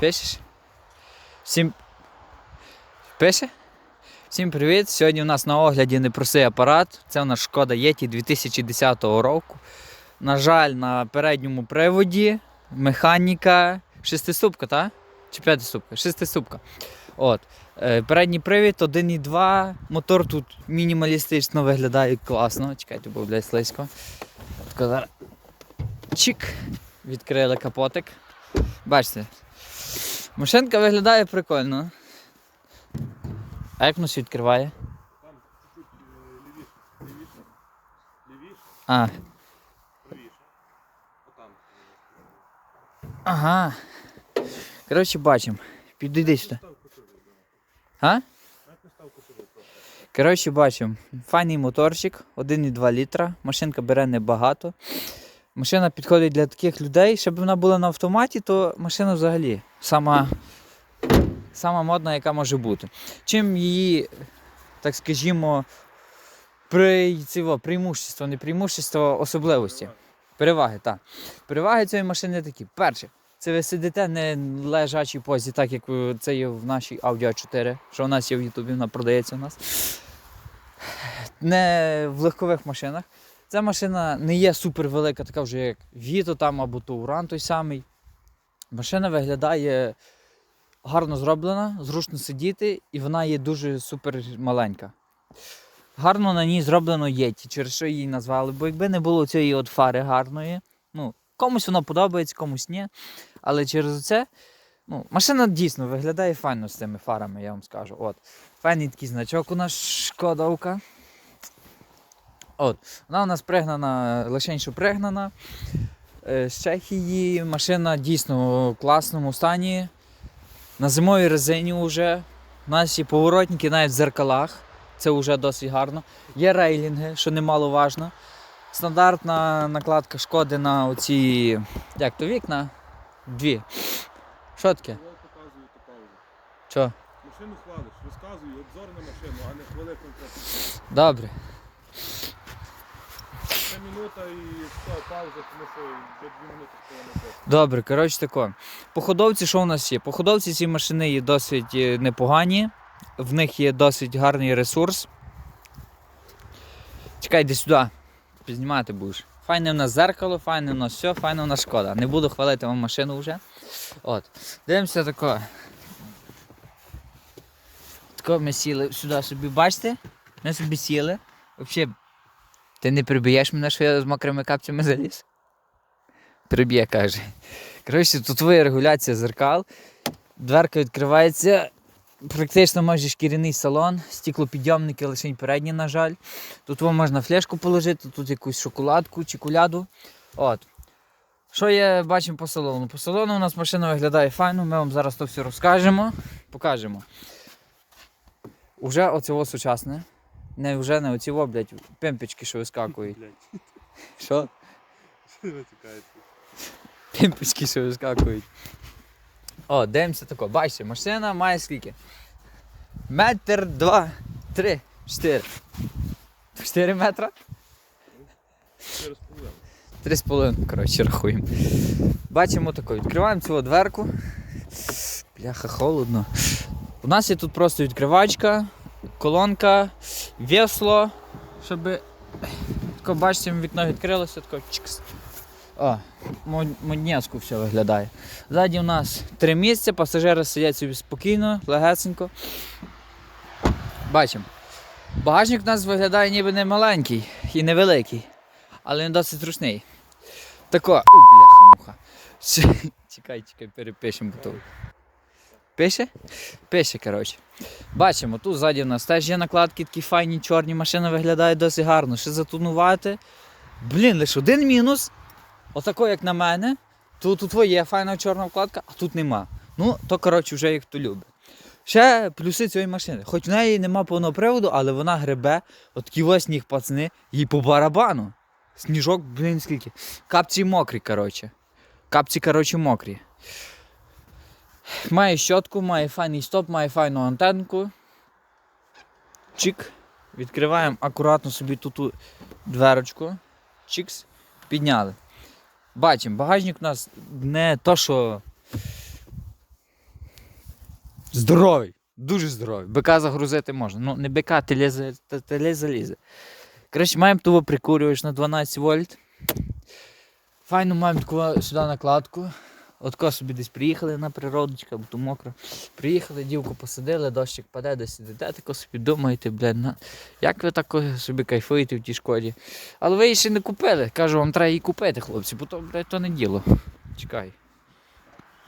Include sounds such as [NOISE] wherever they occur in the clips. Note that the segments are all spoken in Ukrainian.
Пишеш? Всім. Пише? Всім привіт! Сьогодні у нас на огляді непростий апарат. Це у нас шкода Yeti 2010 року. На жаль, на передньому приводі механіка шестиступка, так? Чи п'ятиступка? Шестиступка. От. Е, Передній привід 1.2. Мотор тут мінімалістично виглядає класно. Чекайте, бо блядь, слизько. Чик. Відкрили капотик. Бачите. Машинка виглядає прикольно. А як все відкриває? Там лівіше, лівіше, лівіше, А. Отам. ага. Коротше, бачимо. Підійди сюди. А? Коротше, бачимо. Файний моторчик, 1,2 літра. Машинка бере небагато. Машина підходить для таких людей. Щоб вона була на автоматі, то машина взагалі сама, сама модна, яка може бути. Чим її, так скажімо, при, цього, преимущество, не преимущество, особливості. Переваги, так. Переваги цієї машини такі. Перше, це ви сидите не в лежачій позі, так як це є в нашій Audi 4, що у нас є в Ютубі, вона продається у нас. Не в легкових машинах. Ця машина не є супер велика, така вже як Віто там або Тауран той самий. Машина виглядає гарно зроблена, зручно сидіти, і вона є дуже супер маленька. Гарно на ній зроблено Єті, через що її назвали, бо якби не було цієї от фари гарної, ну, комусь воно подобається, комусь ні. Але через це ну, машина дійсно виглядає файно з цими фарами, я вам скажу. От. Файний такий значок у нас шкодовка. От. Вона у нас пригнана, лише що пригнана. Е, З Чехії машина дійсно в класному стані. На зимовій резині вже. У нас є поворотники навіть в зеркалах. Це вже досить гарно. Є рейлінги, що немаловажно. Стандартна накладка шкоди на оці. Як то вікна? Дві. Що таке? Що? Машину хвалиш, розказую, обзор на машину, а не хвали конкретно. Добре. Добре, коротше тако. По ходовці що у нас є? По ходовці ці машини є досить е, непогані. В них є досить гарний ресурс. Чекай, йди сюди. Пізнімати будеш. Файне в нас зеркало, файне в нас все, файне в нас шкода. Не буду хвалити вам машину вже. От. Дивимося тако. Тако ми сіли сюди собі, бачите? Ми собі сіли. Взагалі, ти не приб'єш мене, що я з мокрими капцями заліз? Приб'є, каже. Коротше, тут твоя регуляція зеркал. Дверка відкривається. Практично майже шкіряний салон, стіклопідйомники лише передні, на жаль. Тут вам можна флешку положити, тут якусь шоколадку чи куляду. От. Що є, бачимо по салону? По салону у нас машина виглядає файно, ми вам зараз то все розкажемо, покажемо. Уже оцього сучасне. Не вже не оцього, блядь, пемпічки, що вискакують. Блядь, Що? що ви? Пімпочки, що вискакують. О, дивимося тако. Бачите, машина має скільки? Метр, два, три, чотири. Чотири метра? Три з половиною, коротше, рахуємо. Бачимо тако, відкриваємо цю дверку. Бляха, холодно. У нас є тут просто відкривачка, колонка, весло, щоб. Бачите, вікно відкрилося, тако чикс. О, мод- моднєцько все виглядає. Ззаді у нас три місця, пасажири сидять собі спокійно, легесенько. Бачимо. Багажник у нас виглядає ніби не маленький і невеликий, але він досить зручний. Тако. У, бляха-муха. Чекай, чекай, перепишемо. Пише? Пише, коротше. Бачимо, тут ззаді у нас теж є накладки, такі файні, чорні, машина виглядає досить гарно. Ще затонувати. Блін, лише один мінус. Отако, як на мене, тут у твоє файна чорна вкладка, а тут нема. Ну, то коротше вже як хто любить. Ще плюси цієї машини. Хоч в неї нема повного приводу, але вона гребе, от ось сніг пацани, їй по барабану. Сніжок, блін, скільки. Капці мокрі, коротше. Капці, коротше, мокрі. Має щотку, має файний стоп, має файну антенку. Чик. Відкриваємо акуратно собі тут ту дверочку. Чикс. Підняли. Бачимо, багажник у нас не то, що Здоровий, дуже здоровий. Бика загрузити можна. Ну, не бика, теле залізе. Коротше, маємо того прикурювач на 12 вольт. Файно маємо таку сюди накладку. Отко собі десь приїхали на природочку, бо то мокро. Приїхали, дівку посадили, дощик паде, десь сидите, тако собі думаєте, блядь, на... як ви так собі кайфуєте в тій шкоді. Але ви її ще не купили. Кажу, вам треба її купити, хлопці, бо то, блядь, то не діло. Чекай.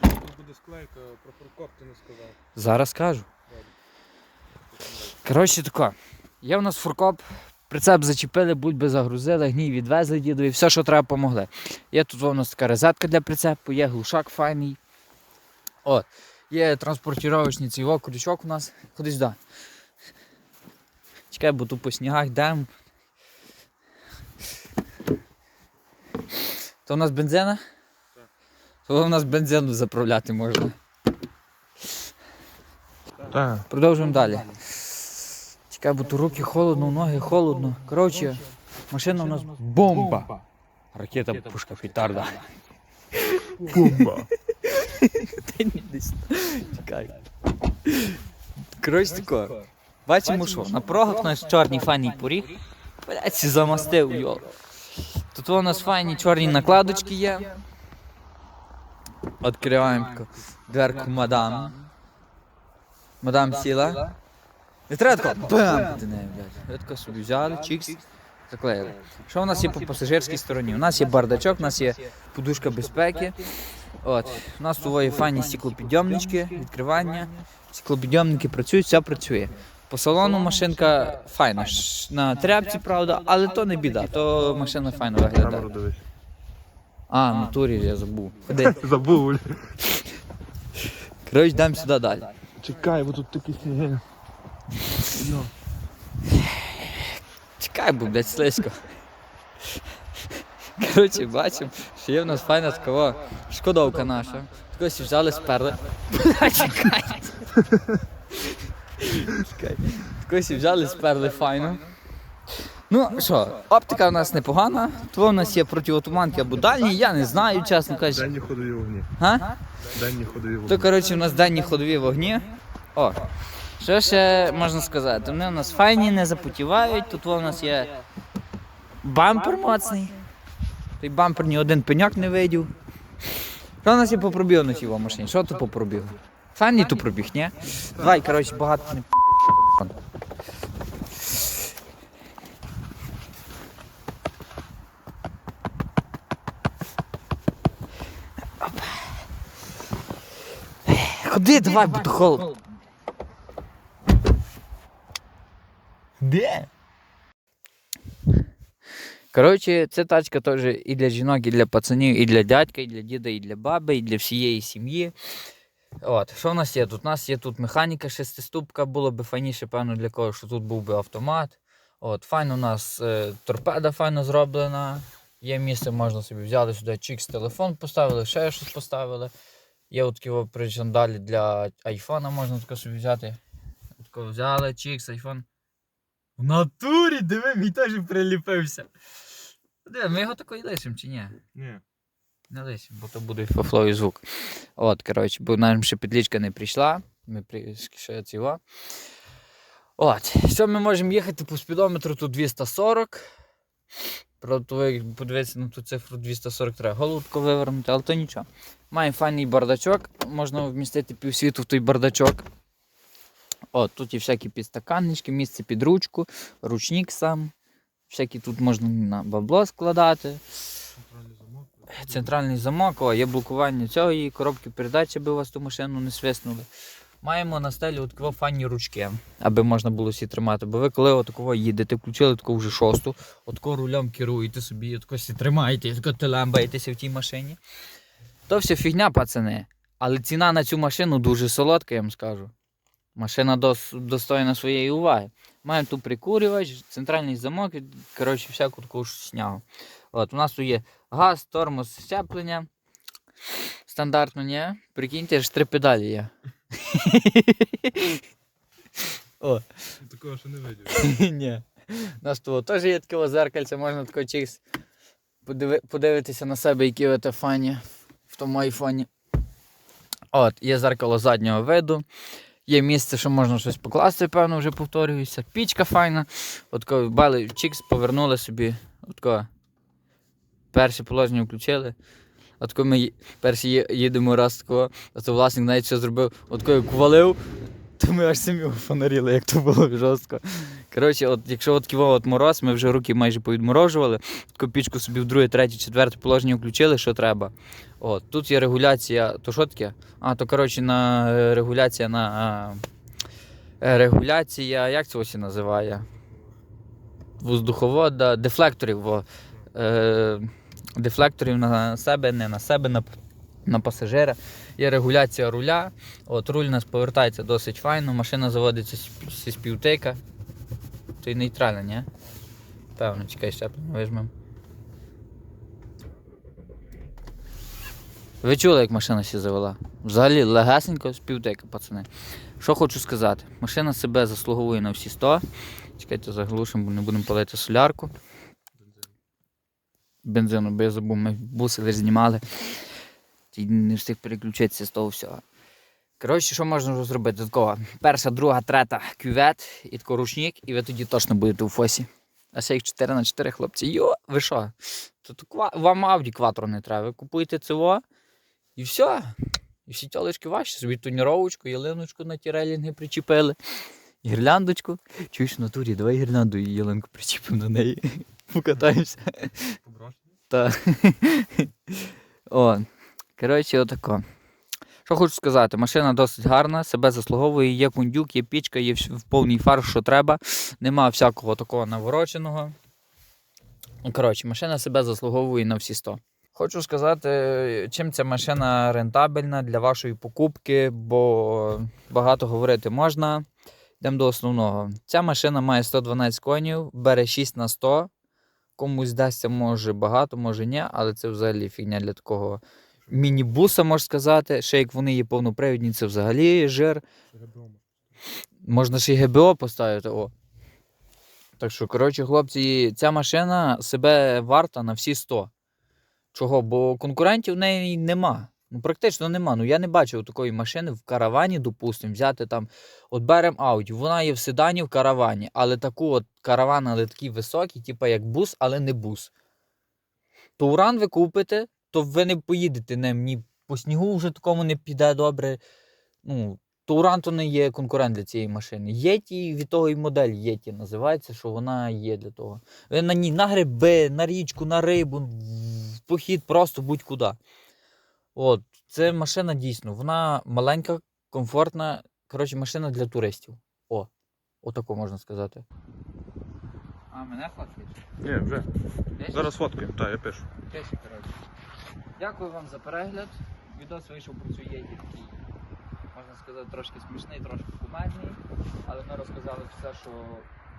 Тут буде склейка, про фуркоп ти не сказав. Зараз кажу. Коротше тако. Є в нас фуркоп, прицеп зачепили, бульби загрузили, гній відвезли дідові, все, що треба, помогли. Є тут у нас така розетка для прицепу, є глушак файний. От. Є транспортіровочний цей крючок у нас. Ходи сюди. Чекай, бо тут по снігах йдемо. То у нас бензина? Так. То у нас бензину заправляти можна. Так. Продовжуємо далі. Чекай, бо тут руки холодно, ноги холодно. Коротше, машина у нас бомба. Ракета, пушка, петарда. [LAUGHS] Десь. Чекай. Коротше тако. Бачимо, що на прогах нас чорний файний поріг. Блять, замастив, йол. Тут у нас файні чорні накладочки є. Відкриваємо дверку мадам. Мадам сіла. Не треба бам! Ти не, блядь. Ви тако собі взяли, чікс, заклеїли. Що у нас є по пасажирській стороні? У нас є бардачок, у нас є подушка безпеки. От. У нас тут є файні стеклопідйомнички, відкривання. Стеклопідйомники працюють, все працює. По салону машинка файна. На тряпці, правда, але то не біда, то машина файно виглядає. А, в натурі я забув. [LAUGHS] Ходи. Забув. Коротше, йдемо сюди далі. Чекай, бо тут такі сніги. Чекай, бо, блядь, слизько. Коротше, бачимо, що є в нас файна такова шкодовка наша. Такось взяли, сперли. Чекай. Чекай. Такось взяли, сперли файно. Ну що, оптика в нас непогана, то в нас є протиотуманки або дальні, я не знаю, чесно кажучи. Денні ходові вогні. Га? Денні ходові То, коротше, у нас денні ходові вогні. О, що ще можна сказати? Вони у нас файні, не запотівають. Тут у нас є бампер моцний. Той бампер ні один пеняк не видів. Що у нас є по пробігу на цій машині? Що тут по пробігу? Файний тут пробіг, ні? Давай, коротше, багато не Ходи, давай, то холодно. Де? Коротше, це тачка теж і для жінок, і для пацанів, і для дядька, і для діда, і для баби, і для всієї сім'ї. От, що в нас є? Тут у нас є тут механіка шестиступка, було б файніше, певно, для кого, що тут був би автомат. От, файно у нас е, торпеда файно зроблена. Є місце, можна собі взяти сюди чікс, телефон поставили, ще щось поставили. Є такі причандалі для айфона, можна таке собі взяти. Тако взяли, чікс, айфон. В натурі, диви, мій теж приліпився. Диви, ми його тако і лишимо чи ні? Ні. Не лишимо, бо то буде фафловий звук. От, коротше, бо нам ще підлічка не прийшла. Ми при... ще цього. От, що ми можемо їхати по спідометру тут 240. Правда, як подивитися на ту цифру 240 треба голубку вивернути, але то нічого. Має файний бардачок, можна вмістити півсвіту в той бардачок. От, тут є всякі підстаканнички, місце під ручку, ручник сам. Всякі тут можна на бабло складати. Центральний замок. Центральний замок, о, є блокування цього і коробки передач, аби вас ту машину не свиснули. Маємо на стелі от файні ручки, аби можна було всі тримати. Бо ви коли отакого їдете, включили таку вже шосту, отако рулем керуєте собі, отако всі тримаєте, отако телембаєтеся в тій машині. То все фігня, пацани. Але ціна на цю машину дуже солодка, я вам скажу. Машина дос, достойна своєї уваги. Маємо тут прикурювач, центральний замок, і, коротше, всяку таку ж. От, у нас тут є газ, тормоз, щеплення. Стандартно, ні? Прикиньте, аж три педалі є. [LAUGHS] О, Такого ще не видів. [LAUGHS] ні. У нас тут теж є таке зеркальце, можна тако чикс подиви- подивитися на себе, які ви те фані в тому айфоні. От, є зеркало заднього виду, Є місце, що можна щось покласти, певно, вже повторююся. Пічка файна. От коли бали чікс, повернули собі. Отко. перше положення включили. От коли ми перші їдемо раз такого, а то власник навіть що зробив, от коли як валив, [LAUGHS] то ми аж самі фонаріли, як то було жорстко. Коротше, от якщо от ківо от мороз, ми вже руки майже повідморожували, таку пічку собі в друге, третє, четверте положення включили, що треба. От, тут є регуляція, то що таке? А, то коротше на е, регуляція на. е, Регуляція, як це ось називає? Воздуховода, дефлекторів. Во. Е, дефлекторів на себе, не на себе, на, на пасажира. Є регуляція руля. От руль у нас повертається досить файно, машина заводиться зі співтика. Й нейтральна, ні? Певно, чекай, щеплення вижмемо. Ви чули, як машина сі завела? Взагалі легесенько співтека, пацани. Що хочу сказати? Машина себе заслуговує на всі 100. Чекайте, заглушимо, бо не будемо палити солярку. Бензину, бо я забув, ми буси знімали. І не встиг переключитися з того всього. Коротше, що можна зробити? Такого. Перша, друга, третя кювет і тако ручник, і ви тоді точно будете у фосі. А ще їх 4 на 4 хлопці. Йо, ви що? Тут вам Audi кватро не треба. Ви купуєте цього і все. І всі тілочки ваші. Собі тоніровочку, ялиночку на ті релінги причепили. Гірляндочку. Чуєш в натурі, давай гірлянду і ялинку причепимо на неї. [LAUGHS] Покатаємося. Так. [LAUGHS] О, коротше, отако. Що хочу сказати, машина досить гарна, себе заслуговує, є кундюк, є пічка, є в повний фар, що треба. Нема всякого такого навороченого. Коротше, машина себе заслуговує на всі 100. Хочу сказати, чим ця машина рентабельна для вашої покупки, бо багато говорити можна. Йдемо до основного. Ця машина має 112 конів, бере 6 на 100. Комусь здасться може багато, може ні, але це взагалі фігня для такого міні-буса, можна сказати. Ще як вони є повнопривідні, це взагалі жир. Можна ще й ГБО поставити. О. Так що, коротше, хлопці, ця машина себе варта на всі 100. Чого? Бо конкурентів в неї нема. Ну, практично нема. Ну я не бачив такої машини в каравані, допустимо, взяти там. От беремо Audi, вона є в седані в каравані, але таку от караван, але такий високий, типу як бус, але не бус. То уран ви купите, то ви не поїдете ним ні по снігу вже такому не піде добре. Ну, то то не є конкурент для цієї машини. Єті від того і модель Єті називається, що вона є для того. Ви на ній на гриби, на річку, на рибу, в похід, просто будь-куди. От, це машина дійсно, вона маленька, комфортна. Коротше, машина для туристів. О, отако можна сказати. А, мене фоткаєш? Ні, вже. Зараз фоткаємо, так, я пишу. Дякую вам за перегляд. Відос вийшов про цю єді такий, можна сказати, трошки смішний, трошки кумедний. Але ми розказали все, що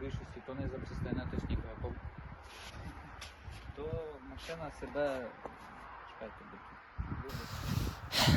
більшості то не запчастина, то снігова то, машина себе. Чекайте.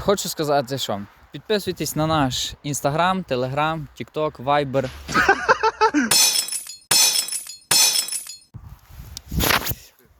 Хочу сказати, що підписуйтесь на наш інстаграм, телеграм, тікток, вайбер.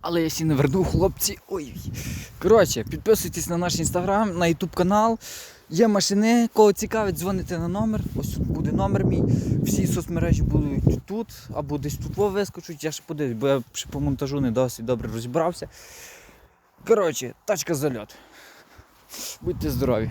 Але я сі не верну, хлопці. Ой. Коротше, підписуйтесь на наш інстаграм, на ютуб канал. Є машини, кого цікавить, дзвоните на номер. Ось тут буде номер мій. Всі соцмережі будуть тут, або десь тут вискочуть. Я ще подивлюсь, бо я ще по монтажу не досить добре розібрався. Коротше, тачка зальот. Будьте здорові.